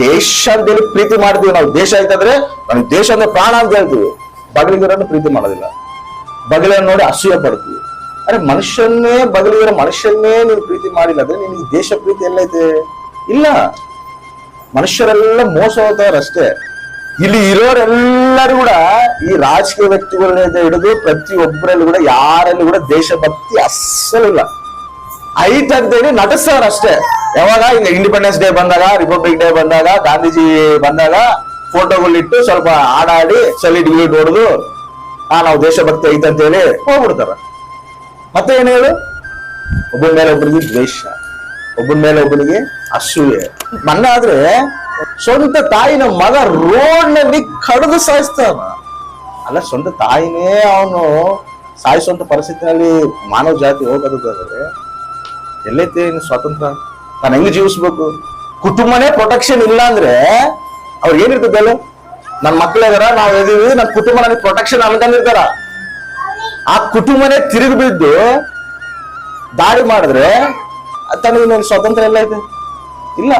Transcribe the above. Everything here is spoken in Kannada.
ದೇಶ ಅಂತೇಳಿ ಪ್ರೀತಿ ಮಾಡ್ತೀವಿ ನಾವು. ದೇಶ ಆಯ್ತಂದ್ರೆ ನಮ್ಗೆ ದೇಶ ಅಂದ್ರೆ ಪ್ರಾಣ ಅಂತ ಹೇಳ್ತೀವಿ. ಬಗಲಿಗರನ್ನು ಪ್ರೀತಿ ಮಾಡೋದಿಲ್ಲ. ಬಗಲನ್ನು ನೋಡಿ ಅಸೂಯ ಪಡ್ತೀವಿ. ಅರೆ ಮನುಷ್ಯನ್ನೇ, ಬಗಲಿಗರ ಮನುಷ್ಯನ್ನೇ ನೀನು ಪ್ರೀತಿ ಮಾಡಿಲ್ಲ ಅಂದ್ರೆ ನಿನಗೆ ದೇಶ ಪ್ರೀತಿ ಎಲ್ಲೈತೆ? ಇಲ್ಲ. ಮನುಷ್ಯರೆಲ್ಲ ಮೋಸ ಹೋಗ್ತಾರಷ್ಟೇ ಇಲ್ಲಿ ಇರೋರೆಲ್ಲರೂ ಕೂಡ ಈ ರಾಜಕೀಯ ವ್ಯಕ್ತಿಗಳನ್ನ ಹಿಡಿದು ಪ್ರತಿಯೊಬ್ಬರಲ್ಲಿ ಕೂಡ ಯಾರಲ್ಲೂ ಕೂಡ ದೇಶಭಕ್ತಿ ಅಸ್ಸಲಿಲ್ಲ. ಐಟ್ ಅಂತೇಳಿ ಅಷ್ಟೇ ಯಾವಾಗ? ಈಗ ಇಂಡಿಪೆಂಡೆನ್ಸ್ ಡೇ ಬಂದಾಗ ರಿಪಬ್ಲಿಕ್ ಡೇ ಬಂದಾಗ, ಗಾಂಧೀಜಿ ಬಂದಾಗ ಫೋಟೋಗಳಿಟ್ಟು ಸ್ವಲ್ಪ ಆಡಾಡಿ ಸಲಿಟ್ ಗಿಲಿಟ್ ಹೊಡೆದು ಆ ನಾವು ದೇಶಭಕ್ತಿ ಐತೆ ಅಂತ ಹೇಳಿ ಹೋಗ್ಬಿಡ್ತಾರ. ಮತ್ತೆ ಏನ್ ಹೇಳು? ಒಬ್ಬನ ಮೇಲೆ ಒಬ್ಬನಿಗೆ ದ್ವೇಷ, ಒಬ್ಬನ ಮೇಲೆ ಒಬ್ಬನಿಗೆ ಅಸೂಯೆ. ಮನ್ನ ಆದ್ರೆ ಸ್ವಂತ ತಾಯಿನ ಮಗ ರೋಡ್ನಲ್ಲಿ ಕಡಿದು ಸಾಯಿಸ್ತಾನ. ಅಲ್ಲ, ಸ್ವಂತ ತಾಯಿನೇ ಅವನು ಸಾಯಿಸುವಂತ ಪರಿಸ್ಥಿತಿನಲ್ಲಿ ಮಾನವ ಜಾತಿ ಹೋಗೋದಾದ್ರೆ ಎಲ್ಲೈತೆ ಇನ್ನು ಸ್ವಾತಂತ್ರ್ಯ? ನಾನು ಹೆಂಗ್ ಜೀವಿಸ್ಬೇಕು? ಕುಟುಂಬನೇ ಪ್ರೊಟೆಕ್ಷನ್ ಇಲ್ಲ ಅಂದ್ರೆ ಅವ್ರು ಏನಿರ್ತದೆ ಹೇಳು? ನನ್ನ ಮಕ್ಕಳಿದಾರ ನಾವು ಎದೀವಿ ನನ್ನ ಕುಟುಂಬ ನನಗೆ ಪ್ರೊಟೆಕ್ಷನ್ ಅನ್ಕೊಂಡಿರ್ತಾರ ಆ ಕುಟುಂಬನೇ ತಿರುಗಿ ಬಿದ್ದು ದಾಳಿ ಮಾಡಿದ್ರೆ, ತನಗೆ ಸ್ವಾತಂತ್ರ್ಯ ಎಲ್ಲ ಇದೆ ಇಲ್ಲ.